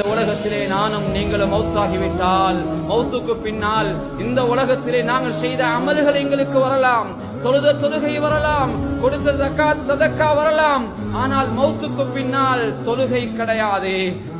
இந்த உலகத்திலே நானும் நீங்களும் மௌத்தாகிவிட்டால் மௌத்துக்கு பின்னால் இந்த உலகத்திலே நாங்கள் செய்த அமல்கள் எங்களுக்கு வரலாம். தொழுத தொழுகை வரலாம். கொடுத்த சதக்கா வரலாம். ஆனால் மௌத்துக்கு பின்னால் தொழுகை கிடையாது.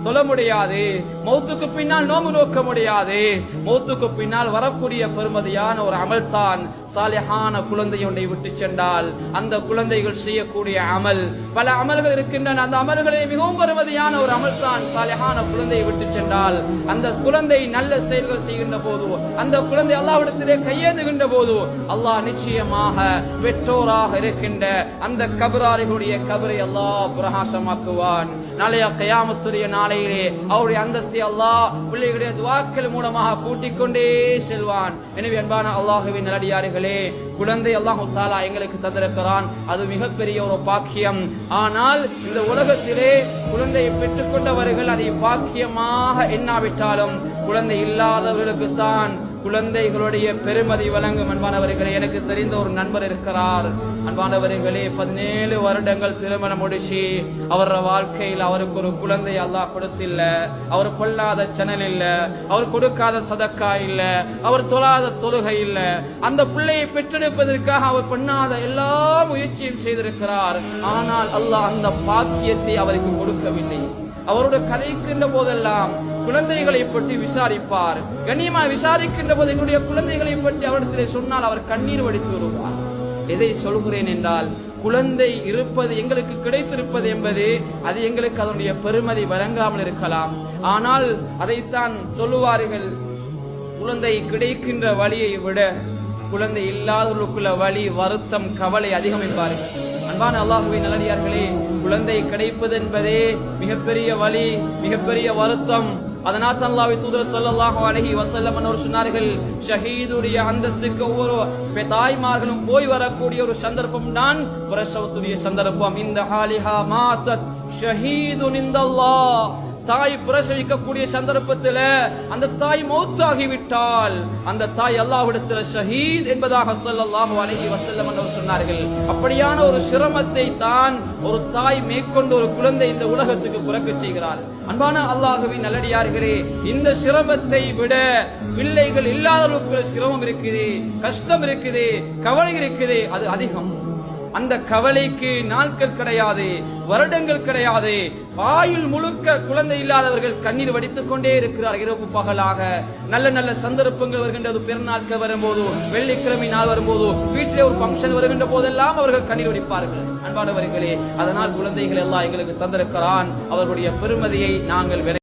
தொழ முடியாது. மௌத்துக்கு பின்னால் நோம்பு நோக்க முடியாது. மௌத்துக்கு பின்னால் வரக்கூடிய பெருமதியான ஒரு அமல் தான் சாலிஹான குழந்தை ஒன்றை விட்டு சென்றால் அந்த குழந்தைகள் செய்யக்கூடிய அமல். பல அமல்கள் இருக்கின்றன. அந்த அமல்களை மிகவும் பெருமதியான ஒரு அமல் தான் சாலிஹான குழந்தையை விட்டு சென்றால் அந்த குழந்தை நல்ல செயல்கள் செய்கின்ற போது அந்த குழந்தை அல்லாவிடத்திலே கையேந்துகின்ற போது அல்லாஹ் நிச்சயமாக பெற்றோராக இருக்கின்ற அந்த கபராளிகளுடைய கபரை அல்லாஹ் பிரகாசமாக்குவான். நாளைய கயாமத்துடைய நாளையிலே அவருடைய அந்தஸ்தை அல்லாஹ் பிள்ளைகளுடைய துவாக்கள் மூலமாக கூட்டிக் கொண்டே செல்வான். எனவே அன்பான அல்லாஹுவின் நல்லடியார்களே குழந்தை அல்லாஹு தாலா எங்களுக்கு தந்திருக்கிறான். அது மிகப்பெரிய ஒரு பாக்கியம். ஆனால் இந்த உலகத்திலே குழந்தையை பெற்றுக்கொண்டவர்கள் அதை பாக்கியமாக எண்ணாவிட்டாலும் குழந்தை இல்லாதவர்களுக்கு தான் குழந்தைகளுடைய பெருமதி வழங்கும் அன்பானவர்களே எனக்கு தெரிந்த ஒரு நண்பர் இருக்கிறார். அன்பானவர்களே பதினேழு வருடங்கள் திருமணம் முடிச்சு அவர வாழ்க்கையில் அவருக்கு ஒரு குழந்தை அல்லாஹ் கொடுத்தில்ல. அவர் கொள்ளாத சனல் இல்ல அவர் கொடுக்காத சதக்கா இல்ல அவர் தொழாத தொழுகை இல்ல. அந்த பிள்ளையை பெற்றெடுப்பதற்காக அவர் பண்ணாத எல்லா முயற்சியும் செய்திருக்கிறார். ஆனால் அல்லாஹ் அந்த பாக்கியத்தை அவருக்கு கொடுக்கவில்லை. அவரோட கதைக்கின்ற போதெல்லாம் குழந்தைகளை பற்றி விசாரிப்பார். கண்ணியமா விசாரிக்கின்ற போது எங்களுடைய குழந்தைகளை பற்றி அவரிடத்தில் சொன்னால் அவர் கண்ணீர் வடித்து வருவார் எதை சொல்கிறேன் என்றால் குழந்தை இருப்பது எங்களுக்கு கிடைத்திருப்பது என்பது அது எங்களுக்கு அதனுடைய பெருமதி வழங்காமல் இருக்கலாம். ஆனால் அதைத்தான் சொல்லுவார்கள் குழந்தை கிடைக்கின்ற வழியை விட குழந்தை இல்லாதவர்களுக்குள்ள வழி வருத்தம் கவலை அதிகம் என்பார்கள். அன்பான அல்லாஹுவின் நல்லடியார்களே குழந்தை கிடைப்பது என்பதே மிகப்பெரிய வழி மிகப்பெரிய வருத்தம். அதனால் அல்லாஹ்வை தூதர் ஸல்லல்லாஹு அழகி வசல்ல அவர் சொன்னார்கள் ஷஹீதுடைய அந்தஸ்துக்கு ஒவ்வொரு பெ- தாய்மார்களும் போய் வரக்கூடிய ஒரு சந்தர்ப்பம் தான் பிரசவத்துடைய சந்தர்ப்பம். இந்த ஹாலிஹா மாத்தத் ஷஹீது இந்தல்லாஹ். தாய் பிரசவிக்கக்கூடிய சந்தர்ப்பத்தில் அந்த தாய் மௌத்தாகிவிட்டால் அந்த தாய் அல்லாஹ்விடத்தில் ஷஹீத் என்பதாக சொல்லல்லாஹு அலைஹி வசல்லம் என்று சொன்னார்கள். அப்படியான ஒரு சிரமத்தை தான் ஒரு தாய் மேற்கொண்டு ஒரு குழந்தை இந்த உலகத்துக்கு பிறக்க செய்கிறார் அன்பான அல்லாஹுவின் நல்லடியார்களே இந்த சிரமத்தை விட பிள்ளைகள் இல்லாதவர்களுக்கு சிரமம் இருக்குது கஷ்டம் இருக்குது கவலை இருக்குது அது அதிகம். அந்த கவலைக்கு நாட்கள் கிடையாது வருடங்கள் கிடையாது. ஆயுள் முழுக்க குழந்தை இல்லாதவர்கள் கண்ணீர் வடித்துக் கொண்டே இருக்கிறார். இரவு பகலாக நல்ல நல்ல சந்தர்ப்பங்கள் வருகின்றது. பெருநாட்கள் வரும்போது வெள்ளிக்கிழமை நாள் வரும்போது வீட்டிலே ஒரு பங்கன் வருகின்ற போதெல்லாம் அவர்கள் கண்ணீர் வடிப்பார்கள். அன்பானவர்களே அதனால் குழந்தைகள் எல்லாம் எங்களுக்கு தந்திருக்கிறான். அவர்களுடைய பெருமதியை நாங்கள்